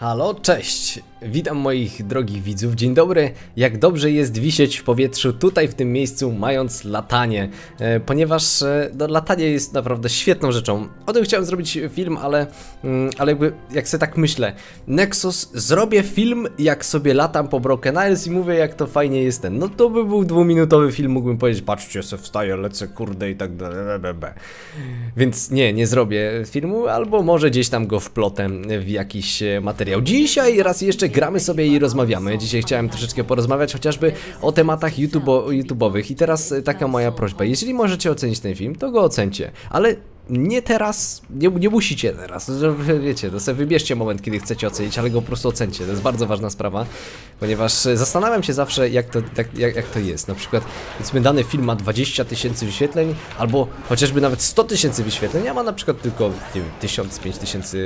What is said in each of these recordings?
Halo, cześć! Witam moich drogich widzów, dzień dobry. Jak dobrze jest wisieć w powietrzu tutaj w tym miejscu, mając latanie, e, ponieważ e, no, latanie jest naprawdę świetną rzeczą. O tym chciałem zrobić film, ale, mm, ale jakby, jak sobie tak myślę, Nexus, zrobię film, jak sobie latam po Broken Isles i mówię, jak to fajnie jest ten. No to by był dwuminutowy film, mógłbym powiedzieć, patrzcie, se wstaję, lecę, kurde i tak dalej, Więc nie, nie zrobię filmu, albo może gdzieś tam go wplotę w jakiś e, materiał. Dzisiaj raz jeszcze gramy sobie i rozmawiamy. Dzisiaj chciałem troszeczkę porozmawiać chociażby o tematach YouTube YouTube'owych. I teraz e, taka moja prośba. Jeżeli możecie ocenić ten film, to go ocencie. Ale nie teraz, nie, nie musicie teraz, wiecie, to sobie wybierzcie moment, kiedy chcecie ocenić, ale go po prostu ocencie, to jest bardzo ważna sprawa, ponieważ zastanawiam się zawsze, jak to, jak, jak, jak to jest, na przykład, powiedzmy, dany film ma 20 tysięcy wyświetleń, albo chociażby nawet 100 tysięcy wyświetleń, a ma na przykład tylko, nie wiem, 1000, 5000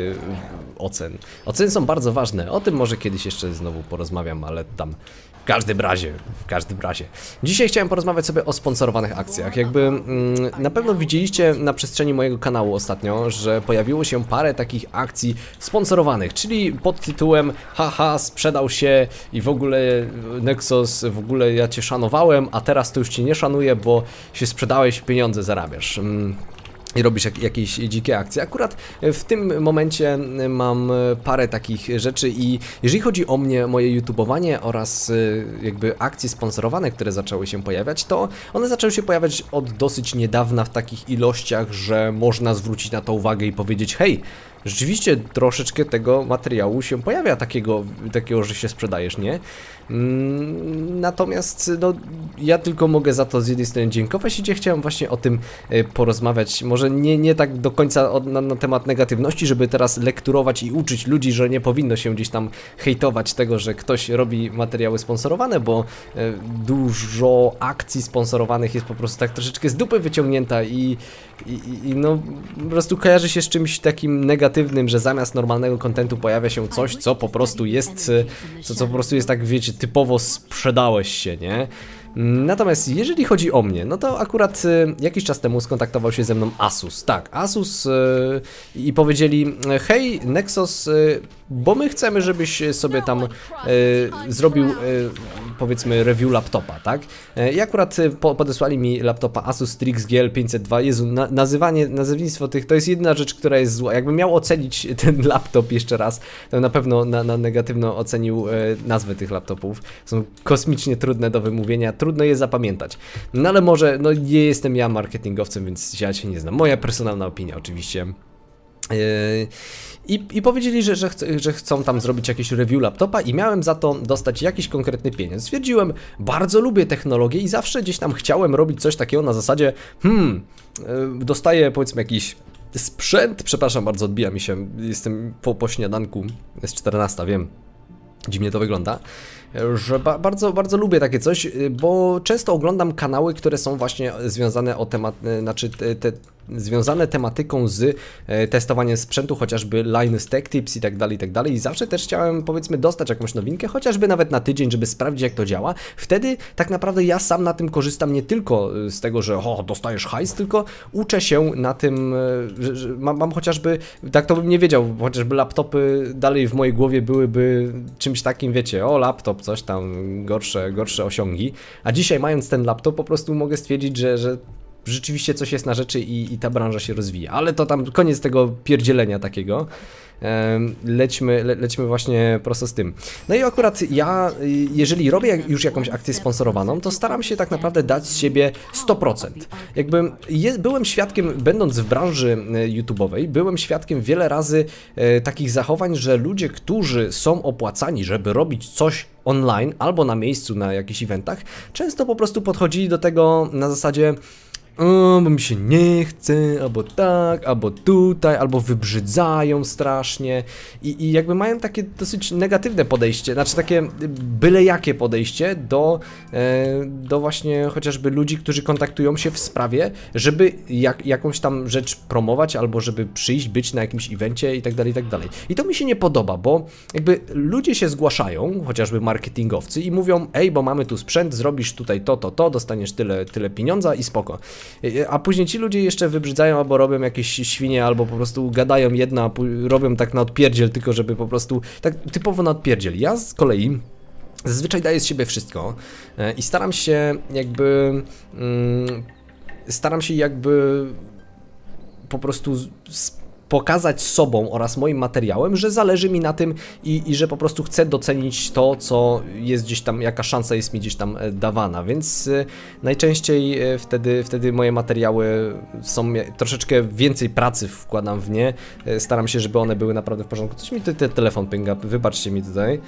ocen. Oceny są bardzo ważne, o tym może kiedyś jeszcze znowu porozmawiam, ale tam w każdym razie, w każdym razie. Dzisiaj chciałem porozmawiać sobie o sponsorowanych akcjach. Jakby mm, na pewno widzieliście na przestrzeni mojego kanału ostatnio, że pojawiło się parę takich akcji sponsorowanych, czyli pod tytułem haha, sprzedał się i w ogóle Nexus, w ogóle ja cię szanowałem, a teraz to już cię nie szanuję, bo się sprzedałeś, pieniądze zarabiasz. Mm i robisz jak, jakieś dzikie akcje. Akurat w tym momencie mam parę takich rzeczy i jeżeli chodzi o mnie, moje youtubowanie oraz jakby akcje sponsorowane, które zaczęły się pojawiać, to one zaczęły się pojawiać od dosyć niedawna w takich ilościach, że można zwrócić na to uwagę i powiedzieć hej, rzeczywiście troszeczkę tego materiału się pojawia takiego, takiego że się sprzedajesz, nie? Mm, natomiast no, ja tylko mogę za to z jednej strony dziękować i chciałem właśnie o tym e, porozmawiać. Może nie, nie tak do końca od, na, na, temat negatywności, żeby teraz lekturować i uczyć ludzi, że nie powinno się gdzieś tam hejtować tego, że ktoś robi materiały sponsorowane, bo e, dużo akcji sponsorowanych jest po prostu tak troszeczkę z dupy wyciągnięta i, i, i no po prostu kojarzy się z czymś takim negatywnym, że zamiast normalnego kontentu pojawia się coś, co po prostu jest, e, co, co po prostu jest tak, wiecie, typowo sprzedałeś się, nie? Natomiast jeżeli chodzi o mnie, no to akurat y, jakiś czas temu skontaktował się ze mną Asus. Tak, Asus y, i powiedzieli: Hej, Nexus, bo my chcemy, żebyś sobie tam zrobił powiedzmy review laptopa, tak? I akurat po, podesłali mi laptopa Asus Strix GL 502. Jezu, na, nazywanie, nazewnictwo tych to jest jedyna rzecz, która jest zła. Jakbym miał ocenić ten laptop jeszcze raz, to na pewno na, na negatywno ocenił nazwę tych laptopów. Są kosmicznie trudne do wymówienia trudno je zapamiętać. No ale może, no nie jestem ja marketingowcem, więc ja się nie znam. Moja personalna opinia oczywiście. Yy, I, I, powiedzieli, że, że, że, chcą tam zrobić jakiś review laptopa i miałem za to dostać jakiś konkretny pieniądz. Stwierdziłem, bardzo lubię technologię i zawsze gdzieś tam chciałem robić coś takiego na zasadzie, hmm, yy, dostaję powiedzmy jakiś sprzęt, przepraszam bardzo, odbija mi się, jestem po, po śniadanku, jest 14, wiem, dziwnie to wygląda że ba bardzo, bardzo lubię takie coś, bo często oglądam kanały, które są właśnie związane o temat, znaczy te, te związane tematyką z e, testowaniem sprzętu, chociażby Linus Tech Tips i tak dalej, i tak dalej. I zawsze też chciałem, powiedzmy, dostać jakąś nowinkę, chociażby nawet na tydzień, żeby sprawdzić, jak to działa. Wtedy tak naprawdę ja sam na tym korzystam nie tylko e, z tego, że o, dostajesz hajs, tylko uczę się na tym, e, że, że mam, mam, chociażby, tak to bym nie wiedział, chociażby laptopy dalej w mojej głowie byłyby czymś takim, wiecie, o laptop, coś tam, gorsze, gorsze osiągi. A dzisiaj mając ten laptop po prostu mogę stwierdzić, że, że rzeczywiście coś jest na rzeczy i, i ta branża się rozwija. Ale to tam koniec tego pierdzielenia takiego. Lećmy, le, lećmy właśnie prosto z tym. No i akurat ja, jeżeli robię już jakąś akcję sponsorowaną, to staram się tak naprawdę dać z siebie 100%. Jakby je, byłem świadkiem, będąc w branży e, YouTube'owej, byłem świadkiem wiele razy e, takich zachowań, że ludzie, którzy są opłacani, żeby robić coś online albo na miejscu na jakichś eventach, często po prostu podchodzili do tego na zasadzie o, bo mi się nie chce, albo tak, albo tutaj, albo wybrzydzają strasznie i, i jakby mają takie dosyć negatywne podejście, znaczy takie byle jakie podejście do, e, do właśnie chociażby ludzi, którzy kontaktują się w sprawie, żeby jak, jakąś tam rzecz promować, albo żeby przyjść, być na jakimś evencie i tak dalej, i tak dalej. I to mi się nie podoba, bo jakby ludzie się zgłaszają, chociażby marketingowcy i mówią, ej, bo mamy tu sprzęt, zrobisz tutaj to, to, to, dostaniesz tyle, tyle pieniądza i spoko. A później ci ludzie jeszcze wybrzydzają albo robią jakieś świnie, albo po prostu gadają jedno, a robią tak na odpierdziel, tylko żeby po prostu, tak typowo na odpierdziel. Ja z kolei Zazwyczaj daję z siebie wszystko e, i staram się jakby. Mm, staram się jakby po prostu pokazać sobą oraz moim materiałem, że zależy mi na tym i, i, że po prostu chcę docenić to, co jest gdzieś tam, jaka szansa jest mi gdzieś tam e, dawana, więc e, najczęściej e, wtedy, wtedy moje materiały są, troszeczkę więcej pracy wkładam w nie, staram się, żeby one były naprawdę w porządku. Coś mi ten te telefon pinga, wybaczcie mi tutaj,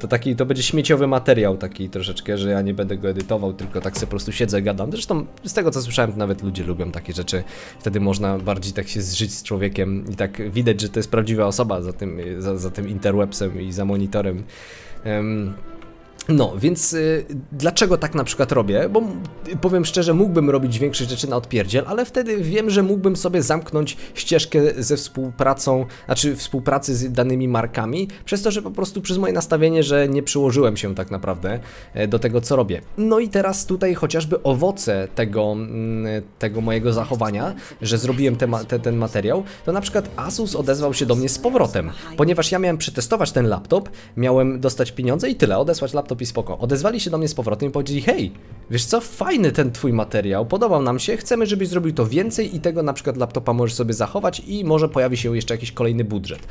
to taki, to będzie śmieciowy materiał taki troszeczkę, że ja nie będę go edytował, tylko tak sobie po prostu siedzę, gadam. Zresztą z tego co słyszałem, nawet ludzie lubią takie rzeczy, wtedy można bardziej tak się zżyć z człowiekiem, i tak widać, że to jest prawdziwa osoba za tym, za, za tym interwebsem i za monitorem. Um, no, więc y, dlaczego tak na przykład robię? Bo powiem szczerze, mógłbym robić większe rzeczy na odpierdziel, ale wtedy wiem, że mógłbym sobie zamknąć ścieżkę ze współpracą, znaczy współpracy z danymi markami, przez to, że po prostu przez moje nastawienie, że nie przyłożyłem się tak naprawdę e, do tego, co robię. No i teraz tutaj chociażby owoce tego, tego mojego zachowania, że zrobiłem te, te, ten materiał, to na przykład Asus odezwał się do mnie z powrotem, ponieważ ja miałem przetestować ten laptop, miałem dostać pieniądze i tyle, odesłać laptop laptop spoko. Odezwali się do mnie z powrotem i powiedzieli, hej, wiesz co, fajny ten twój materiał, podobał nam się, chcemy, żebyś zrobił to więcej i tego na przykład laptopa możesz sobie zachować i może pojawi się jeszcze jakiś kolejny budżet.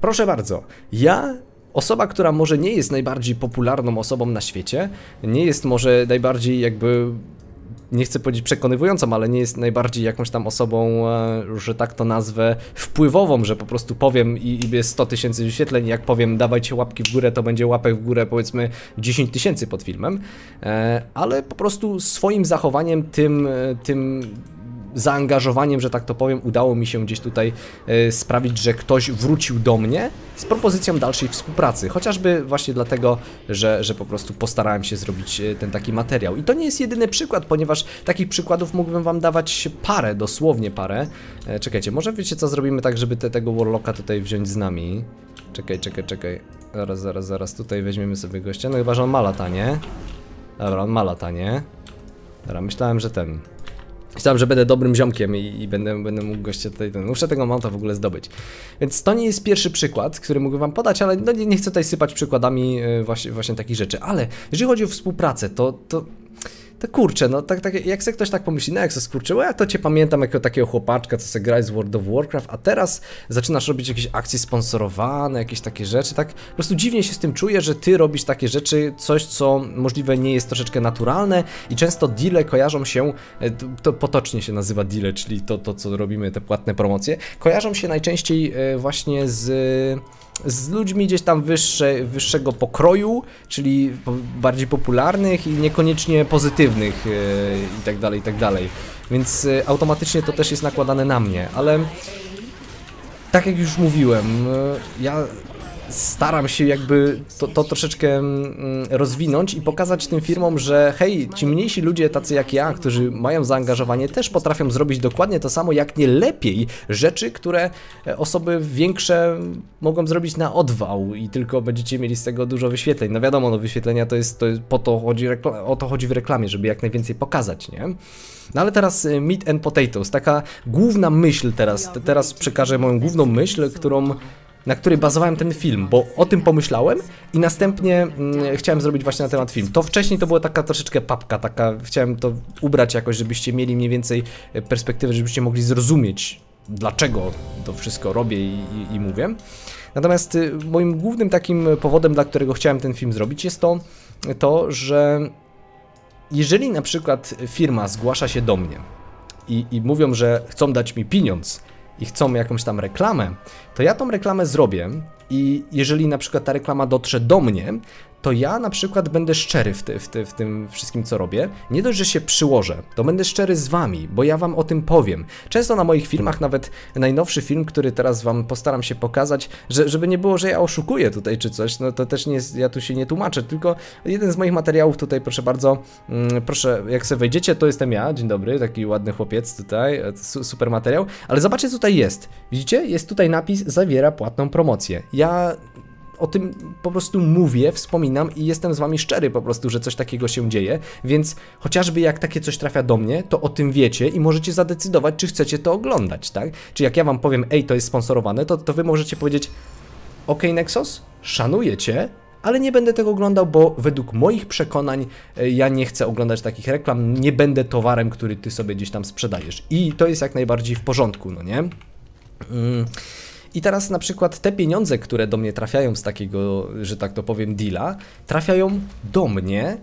Proszę bardzo, ja osoba, która może nie jest najbardziej popularną osobą na świecie, nie jest może najbardziej jakby nie chcę powiedzieć przekonywującą, ale nie jest najbardziej jakąś tam osobą, e, że tak to nazwę, wpływową, że po prostu powiem i, i jest 100 tysięcy wyświetleń, jak powiem dawajcie łapki w górę, to będzie łapek w górę powiedzmy 10 tysięcy pod filmem, e, ale po prostu swoim zachowaniem tym, e, tym zaangażowaniem, że tak to powiem, udało mi się gdzieś tutaj e, sprawić, że ktoś wrócił do mnie z propozycją dalszej współpracy. Chociażby właśnie dlatego, że, że po prostu postarałem się zrobić e, ten taki materiał. I to nie jest jedyny przykład, ponieważ takich przykładów mógłbym wam dawać parę, dosłownie parę. E, czekajcie, może wiecie co zrobimy tak, żeby te, tego Warlocka tutaj wziąć z nami. Czekaj, czekaj, czekaj. Zaraz, zaraz, zaraz, tutaj weźmiemy sobie gościa. No chyba, że on ma latanie. Dobra, on ma latanie. Dobra, myślałem, że ten... Myślałem, że będę dobrym ziomkiem i, i, będę, będę mógł gościa tutaj, ten, muszę tego mounta w ogóle zdobyć. Więc to nie jest pierwszy przykład, który mógłbym wam podać, ale no nie, nie chcę tutaj sypać przykładami yy, właśnie, właśnie takich rzeczy. Ale jeżeli chodzi o współpracę, to, to to kurczę, no tak, tak jak sobie ktoś tak pomyśli, no jak se skurczyło, ja to cię pamiętam jako takiego chłopaczka, co se gra z World of Warcraft, a teraz zaczynasz robić jakieś akcje sponsorowane, jakieś takie rzeczy, tak? Po prostu dziwnie się z tym czuję, że ty robisz takie rzeczy, coś co możliwe nie jest troszeczkę naturalne i często deale kojarzą się, e, to, to potocznie się nazywa deale, czyli to, to co robimy, te płatne promocje, kojarzą się najczęściej e, właśnie z z ludźmi gdzieś tam wyższe, wyższego pokroju, czyli bardziej popularnych i niekoniecznie pozytywnych yy, i tak dalej, i tak dalej. Więc yy, automatycznie to też jest nakładane na mnie, ale tak jak już mówiłem, yy, ja staram się jakby to, to troszeczkę mm, rozwinąć i pokazać tym firmom, że hej, ci mniejsi ludzie tacy jak ja, którzy mają zaangażowanie, też potrafią zrobić dokładnie to samo, jak nie lepiej rzeczy, które e, osoby większe mogą zrobić na odwał i tylko będziecie mieli z tego dużo wyświetleń. No wiadomo, no wyświetlenia to jest, to jest po to chodzi, o to chodzi w reklamie, żeby jak najwięcej pokazać, nie? No ale teraz e, Meat and Potatoes, taka główna myśl teraz, teraz przekażę moją główną myśl, którą na której bazowałem ten film, bo o tym pomyślałem i następnie mm, chciałem zrobić właśnie na temat film. To wcześniej to była taka troszeczkę papka, taka chciałem to ubrać jakoś, żebyście mieli mniej więcej e, perspektywy, żebyście mogli zrozumieć, dlaczego to wszystko robię i, i, i mówię. Natomiast y, moim głównym takim powodem, dla którego chciałem ten film zrobić, jest to, to że jeżeli na przykład firma zgłasza się do mnie i, i mówią, że chcą dać mi pieniądz i chcą jakąś tam reklamę, to ja tą reklamę zrobię i jeżeli na przykład ta reklama dotrze do mnie, to ja na przykład będę szczery w, ty, w, ty, w, tym wszystkim, co robię. Nie dość, że się przyłożę, to będę szczery z wami, bo ja wam o tym powiem. Często na moich filmach, nawet najnowszy film, który teraz wam postaram się pokazać, że, żeby nie było, że ja oszukuję tutaj czy coś, no to też nie ja tu się nie tłumaczę, tylko jeden z moich materiałów tutaj, proszę bardzo, mm, proszę, jak sobie wejdziecie, to jestem ja, dzień dobry, taki ładny chłopiec tutaj, e, super materiał, ale zobaczcie, co tutaj jest. Widzicie? Jest tutaj napis, zawiera płatną promocję. Ja o tym po prostu mówię, wspominam i jestem z wami szczery po prostu, że coś takiego się dzieje, więc chociażby jak takie coś trafia do mnie, to o tym wiecie i możecie zadecydować, czy chcecie to oglądać, tak? Czy jak ja wam powiem, ej, to jest sponsorowane, to, to wy możecie powiedzieć, ok Nexus, szanuję cię, ale nie będę tego oglądał, bo według moich przekonań e, ja nie chcę oglądać takich reklam, nie będę towarem, który ty sobie gdzieś tam sprzedajesz. I to jest jak najbardziej w porządku, no nie? Mm. I teraz na przykład te pieniądze, które do mnie trafiają z takiego, że tak to powiem, deala, trafiają do mnie,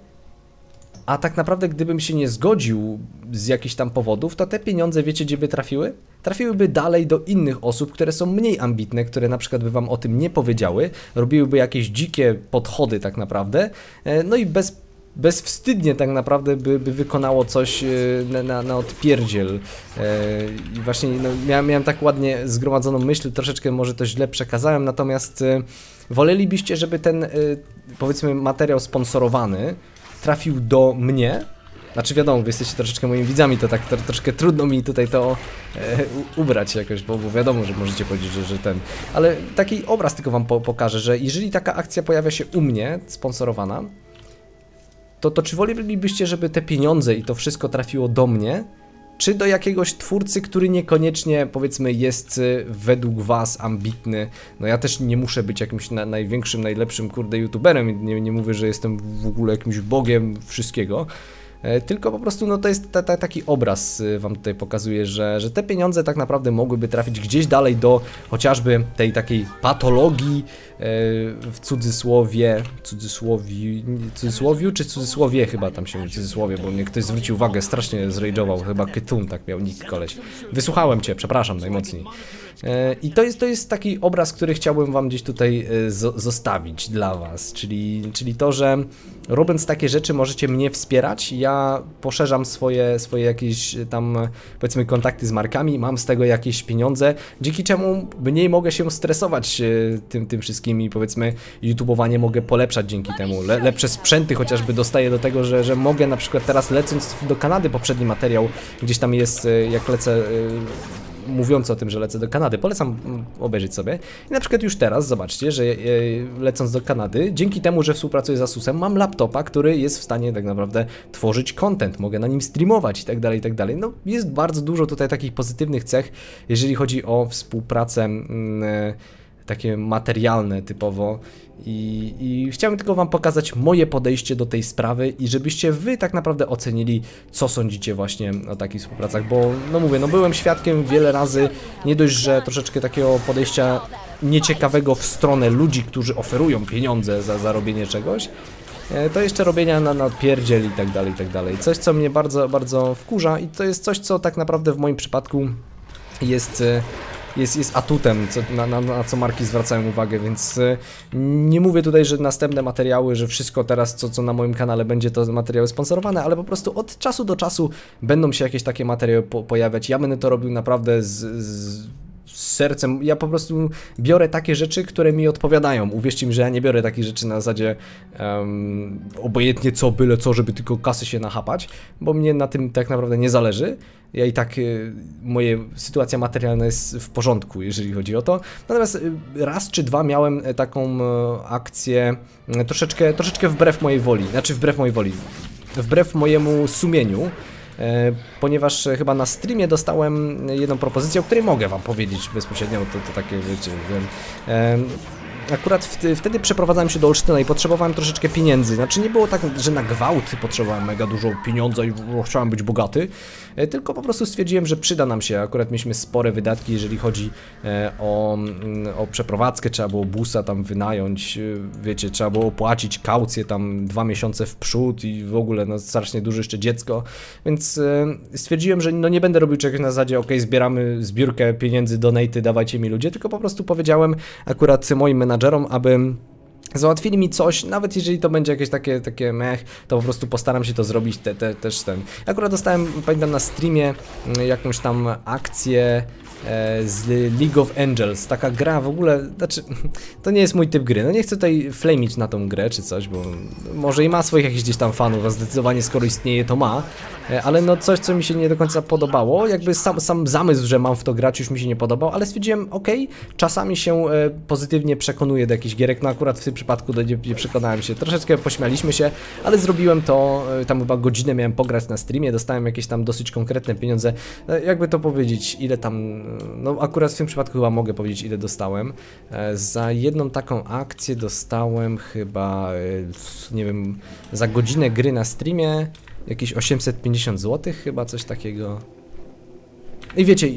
a tak naprawdę gdybym się nie zgodził z jakichś tam powodów, to te pieniądze wiecie gdzie by trafiły? Trafiłyby dalej do innych osób, które są mniej ambitne, które na przykład by wam o tym nie powiedziały, robiłyby jakieś dzikie podchody tak naprawdę, e, no i bez bezwstydnie tak naprawdę by, by wykonało coś e, na, na, na odpierdziel. E, I właśnie no, miałem, miałem tak ładnie zgromadzoną myśl, troszeczkę może to źle przekazałem, natomiast wolelibyście, żeby ten powiedzmy materiał sponsorowany trafił do mnie, znaczy wiadomo, wy jesteście troszeczkę moimi widzami, to tak to, troszkę trudno mi tutaj to e, ubrać jakoś, bo, bo, wiadomo, że możecie powiedzieć, że, że, ten... Ale taki obraz tylko wam po, pokażę, że jeżeli taka akcja pojawia się u mnie, sponsorowana, to, to czy wolelibyście, żeby te pieniądze i to wszystko trafiło do mnie, czy do jakiegoś twórcy, który niekoniecznie powiedzmy jest y, według was ambitny. No ja też nie muszę być jakimś na, największym, najlepszym kurde youtuberem, nie, nie mówię, że jestem w ogóle jakimś bogiem wszystkiego, E, tylko po prostu no to jest ta, ta, taki obraz y, wam tutaj pokazuje, że, że te pieniądze tak naprawdę mogłyby trafić gdzieś dalej do chociażby tej takiej patologii w cudzysłowie, cudzysłowi, cudzysłowiu czy cudzysłowie chyba tam się cudzysłowie, bo mnie ktoś zwrócił uwagę, strasznie zrajdżował, chyba Kytun tak miał nick koleś. Wysłuchałem cię, przepraszam najmocniej. E, I to jest, to jest taki obraz, który chciałbym wam gdzieś tutaj zostawić dla was, czyli, czyli to, że robiąc takie rzeczy możecie mnie wspierać, ja poszerzam swoje, swoje jakieś tam powiedzmy kontakty z markami, mam z tego jakieś pieniądze, dzięki czemu mniej mogę się stresować e, tym, tym wszystkim i powiedzmy YouTubeowanie mogę polepszać dzięki temu, Le, lepsze sprzęty chociażby dostaję do tego, że, że mogę na przykład teraz lecąc do Kanady, poprzedni materiał gdzieś tam jest, e, jak lecę e, mówiący o tym, że lecę do Kanady. Polecam mm, obejrzeć sobie. I na przykład już teraz zobaczcie, że e, lecąc do Kanady, dzięki temu, że współpracuję z Asusem, mam laptopa, który jest w stanie tak naprawdę tworzyć content, mogę na nim streamować i tak dalej, i tak dalej. No jest bardzo dużo tutaj takich pozytywnych cech, jeżeli chodzi o współpracę mm, takie materialne typowo i, I chciałem tylko Wam pokazać moje podejście do tej sprawy i żebyście Wy tak naprawdę ocenili, co sądzicie właśnie o takich współpracach, bo no mówię, no byłem świadkiem wiele razy, nie dość, że troszeczkę takiego podejścia nieciekawego w stronę ludzi, którzy oferują pieniądze za zarobienie czegoś, e, to jeszcze robienia na, na pierdziel i tak dalej, i tak dalej. Coś, co mnie bardzo, bardzo wkurza i to jest coś, co tak naprawdę w moim przypadku jest e, jest, jest atutem, co, na, na, na, co marki zwracają uwagę, więc y, nie mówię tutaj, że następne materiały, że wszystko teraz, co, co na moim kanale będzie, to materiały sponsorowane, ale po prostu od czasu do czasu będą się jakieś takie materiały po, pojawiać. Ja będę to robił naprawdę z, z sercem. Ja po prostu biorę takie rzeczy, które mi odpowiadają. Uwierzcie mi, że ja nie biorę takich rzeczy na zasadzie um, obojętnie co, byle co, żeby tylko kasy się nachapać, bo mnie na tym tak naprawdę nie zależy. Ja i tak, y, moje sytuacja materialna jest w porządku, jeżeli chodzi o to. Natomiast y, raz czy dwa miałem e, taką e, akcję e, troszeczkę, troszeczkę wbrew mojej woli, znaczy wbrew mojej woli, wbrew mojemu sumieniu, ponieważ chyba na streamie dostałem jedną propozycję, o której mogę wam powiedzieć bezpośrednio, to, to takie, wiecie, wiem. Akurat wtedy przeprowadzałem się do Olsztyna i potrzebowałem troszeczkę pieniędzy. Znaczy nie było tak, że na gwałt potrzebowałem mega dużo pieniądza i chciałem być bogaty, e, tylko po prostu stwierdziłem, że przyda nam się. Akurat mieliśmy spore wydatki, jeżeli chodzi e, o, mm, o przeprowadzkę, trzeba było busa tam wynająć, e, wiecie, trzeba było płacić kaucję tam dwa miesiące w przód i w ogóle no strasznie duże jeszcze dziecko, więc stwierdziłem, że no nie będę robił czegoś na zasadzie, ok, zbieramy zbiórkę pieniędzy, donaty, dawajcie mi ludzie, tylko po prostu powiedziałem akurat moim menadżerom, aby Załatwili mi coś, nawet jeżeli to będzie jakieś takie, takie mech, to po prostu postaram się to zrobić te, te, też ten. Akurat dostałem, pamiętam na streamie mm, jakąś tam akcję e, z League of Angels, taka gra w ogóle, znaczy, to nie jest mój typ gry, no nie chcę tutaj flamić na tą grę czy coś, bo może i ma swoich jakichś gdzieś tam fanów, a zdecydowanie skoro istnieje to ma, e, ale no coś co mi się nie do końca podobało, jakby sam, sam zamysł, że mam w to grać już mi się nie podobał, ale stwierdziłem, ok, czasami się e, pozytywnie przekonuję do jakichś gierek, no akurat w przypadku do nie, nie przekonałem się, troszeczkę pośmialiśmy się, ale zrobiłem to, e, tam chyba godzinę miałem pograć na streamie, dostałem jakieś tam dosyć konkretne pieniądze, e, jakby to powiedzieć, ile tam, e, no akurat w tym przypadku chyba mogę powiedzieć ile dostałem, za jedną taką akcję dostałem chyba, nie wiem, za godzinę gry na streamie jakieś 850 zł chyba, coś takiego. I wiecie,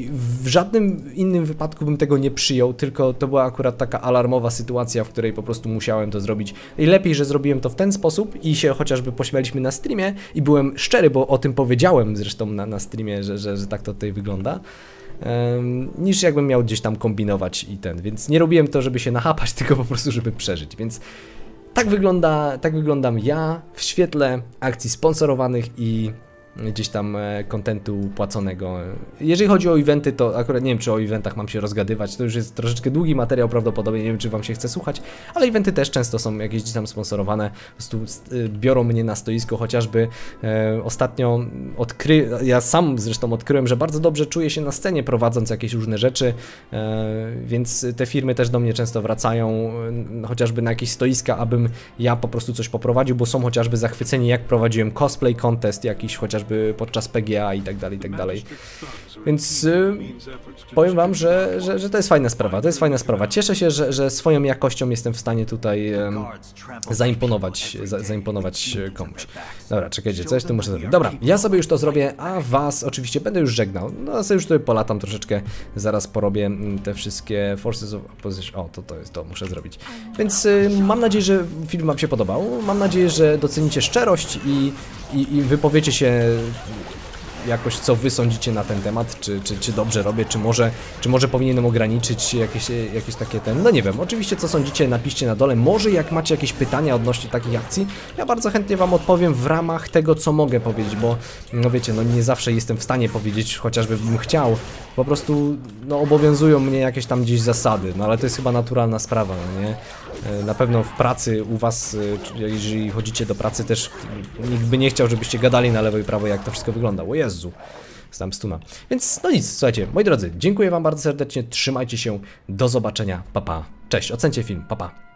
w żadnym innym wypadku bym tego nie przyjął, tylko to była akurat taka alarmowa sytuacja, w której po prostu musiałem to zrobić. I lepiej, że zrobiłem to w ten sposób i się chociażby pośmialiśmy na streamie i byłem szczery, bo o tym powiedziałem zresztą na, na streamie, że, że, że tak to tutaj wygląda. niż jakbym miał gdzieś tam kombinować i ten, więc nie robiłem to, żeby się nachapać, tylko po prostu, żeby przeżyć, więc tak wygląda, tak wyglądam ja w świetle akcji sponsorowanych i gdzieś tam e, kontentu płaconego. Jeżeli chodzi o eventy, to akurat nie wiem, czy o eventach mam się rozgadywać, to już jest troszeczkę długi materiał prawdopodobnie, nie wiem, czy wam się chce słuchać, ale eventy też często są jakieś gdzieś tam sponsorowane, po prostu e, biorą mnie na stoisko, chociażby. E, ostatnio odkry... ja sam zresztą odkryłem, że bardzo dobrze czuję się na scenie prowadząc jakieś różne rzeczy, e, więc te firmy też do mnie często wracają, e, chociażby na jakieś stoiska, abym ja po prostu coś poprowadził, bo są chociażby zachwyceni, jak prowadziłem cosplay contest jakiś, chociażby podczas PGA i tak dalej, i tak dalej. Więc y, powiem wam, że, że, że to jest fajna sprawa, to jest fajna sprawa. Cieszę się, że, że swoją jakością jestem w stanie tutaj em, zaimponować, za, zaimponować komuś. Dobra, czekajcie, co jeszcze muszę zrobić? Dobra, ja sobie już to zrobię, a was oczywiście będę już żegnał. No, ja sobie już tutaj polatam troszeczkę, zaraz porobię mm, te wszystkie Forces of Opposition. O, to, to jest to, muszę zrobić. Więc y, mam nadzieję, że film wam się podobał. Mam nadzieję, że docenicie szczerość i, i, i wypowiecie się jakoś co wy sądzicie na ten temat, czy, czy, czy dobrze robię, czy może, czy może powinienem ograniczyć jakieś, jakieś takie ten, no nie wiem, oczywiście co sądzicie napiszcie na dole, może jak macie jakieś pytania odnośnie takich akcji, ja bardzo chętnie wam odpowiem w ramach tego co mogę powiedzieć, bo no wiecie, no nie zawsze jestem w stanie powiedzieć, chociażby bym chciał, po prostu no obowiązują mnie jakieś tam gdzieś zasady, no ale to jest chyba naturalna sprawa, no nie? E, Na pewno w pracy u was, e, jeżeli chodzicie do pracy też nikt by nie chciał, żebyście gadali na lewo i prawo jak to wszystko wygląda. O Jezu, znam stuna. Więc no nic, słuchajcie, moi drodzy, dziękuję wam bardzo serdecznie, trzymajcie się, do zobaczenia, papa. Pa. Cześć, ocencie film, papa. Pa.